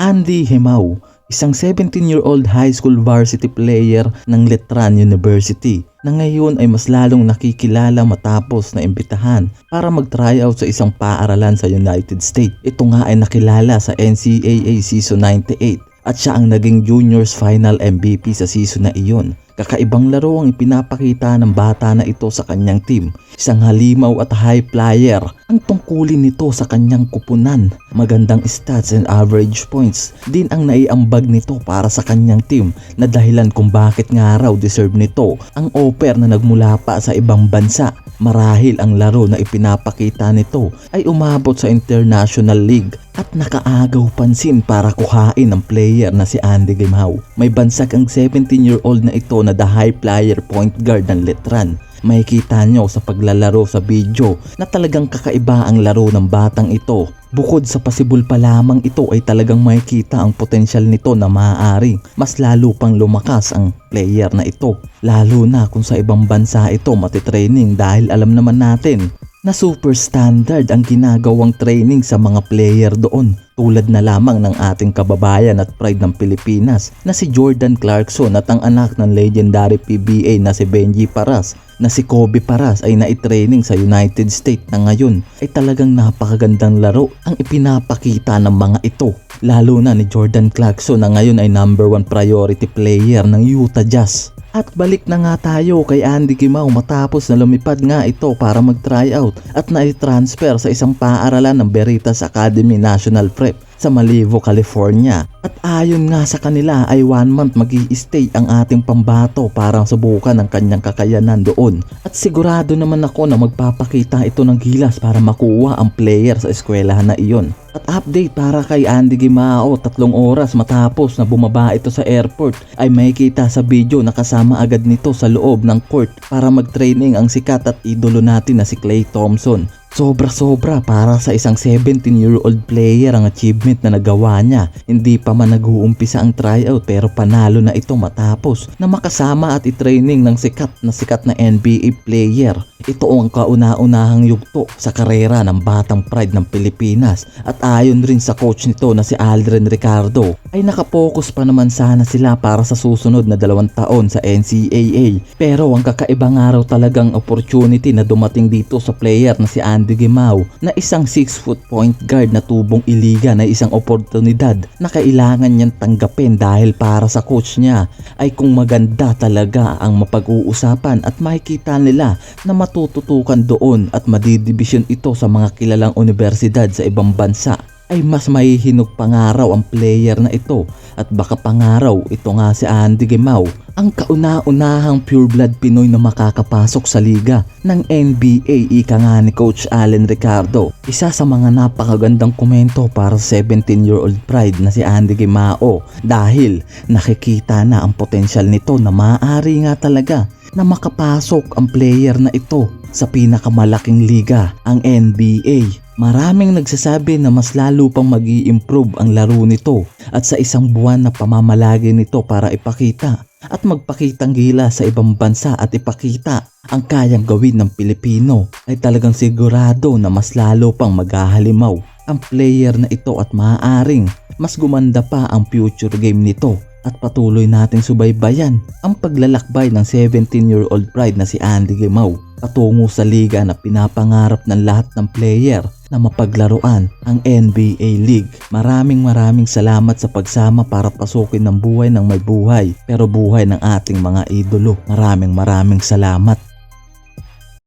Andy Hemau, isang 17-year-old high school varsity player ng Letran University na ngayon ay mas lalong nakikilala matapos na imbitahan para mag-tryout sa isang paaralan sa United States. Ito nga ay nakilala sa NCAA Season 98 at siya ang naging juniors final MVP sa season na iyon. Kakaibang laro ang ipinapakita ng bata na ito sa kanyang team. Isang halimaw at high flyer ang tungkulin nito sa kanyang kupunan. Magandang stats and average points din ang naiambag nito para sa kanyang team na dahilan kung bakit nga raw deserve nito ang offer na nagmula pa sa ibang bansa. Marahil ang laro na ipinapakita nito ay umabot sa International League at nakaagaw pansin para kuhain ang player na si Andy Gimao. May bansag ang 17-year-old na ito na the high flyer point guard ng Letran. Makikita nyo sa paglalaro sa video na talagang kakaiba ang laro ng batang ito. Bukod sa pasibol pa lamang ito ay talagang makikita ang potensyal nito na maaari mas lalo pang lumakas ang player na ito. Lalo na kung sa ibang bansa ito matitraining dahil alam naman natin na super standard ang ginagawang training sa mga player doon tulad na lamang ng ating kababayan at pride ng Pilipinas na si Jordan Clarkson at ang anak ng legendary PBA na si Benji Paras na si Kobe Paras ay naitraining sa United States na ngayon. Ay talagang napakagandang laro ang ipinapakita ng mga ito lalo na ni Jordan Clarkson na ngayon ay number one priority player ng Utah Jazz at balik na nga tayo kay Andy Kimau matapos na lumipad nga ito para mag-tryout at na-transfer sa isang paaralan ng Veritas Academy National Prep sa Malibu, California. At ayon nga sa kanila ay one month mag stay ang ating pambato para subukan ang kanyang kakayanan doon. At sigurado naman ako na magpapakita ito ng gilas para makuha ang player sa eskwelahan na iyon. At update para kay Andy Gimao, tatlong oras matapos na bumaba ito sa airport ay makikita sa video na kasama agad nito sa loob ng court para mag-training ang sikat at idolo natin na si Clay Thompson. Sobra-sobra para sa isang 17-year-old player ang achievement na nagawa niya. Hindi pa man nag-uumpisa ang tryout pero panalo na ito matapos na makasama at i-training ng sikat na sikat na NBA player. Ito ang kauna-unahang yugto sa karera ng batang pride ng Pilipinas at ayon rin sa coach nito na si Aldrin Ricardo ay nakapokus pa naman sana sila para sa susunod na dalawang taon sa NCAA. Pero ang kakaiba nga raw talagang opportunity na dumating dito sa player na si Andy Gimao na isang 6 foot point guard na tubong iliga na isang oportunidad na kailangan niyang tanggapin dahil para sa coach niya ay kung maganda talaga ang mapag-uusapan at makikita nila na matututukan doon at madidibisyon ito sa mga kilalang universidad sa ibang bansa ay mas mahihinog pangaraw ang player na ito at baka pangaraw ito nga si Andy Gimao ang kauna-unahang pureblood Pinoy na makakapasok sa liga ng NBA ika nga ni Coach Allen Ricardo. Isa sa mga napakagandang komento para sa 17-year-old pride na si Andy Gimao dahil nakikita na ang potensyal nito na maaari nga talaga na makapasok ang player na ito sa pinakamalaking liga, ang NBA. Maraming nagsasabi na mas lalo pang mag improve ang laro nito at sa isang buwan na pamamalagi nito para ipakita at magpakitang gila sa ibang bansa at ipakita ang kayang gawin ng Pilipino ay talagang sigurado na mas lalo pang maghahalimaw ang player na ito at maaaring mas gumanda pa ang future game nito at patuloy nating subaybayan ang paglalakbay ng 17-year-old pride na si Andy Gimao patungo sa liga na pinapangarap ng lahat ng player na mapaglaruan ang NBA League. Maraming maraming salamat sa pagsama para pasukin ng buhay ng may buhay pero buhay ng ating mga idolo. Maraming maraming salamat.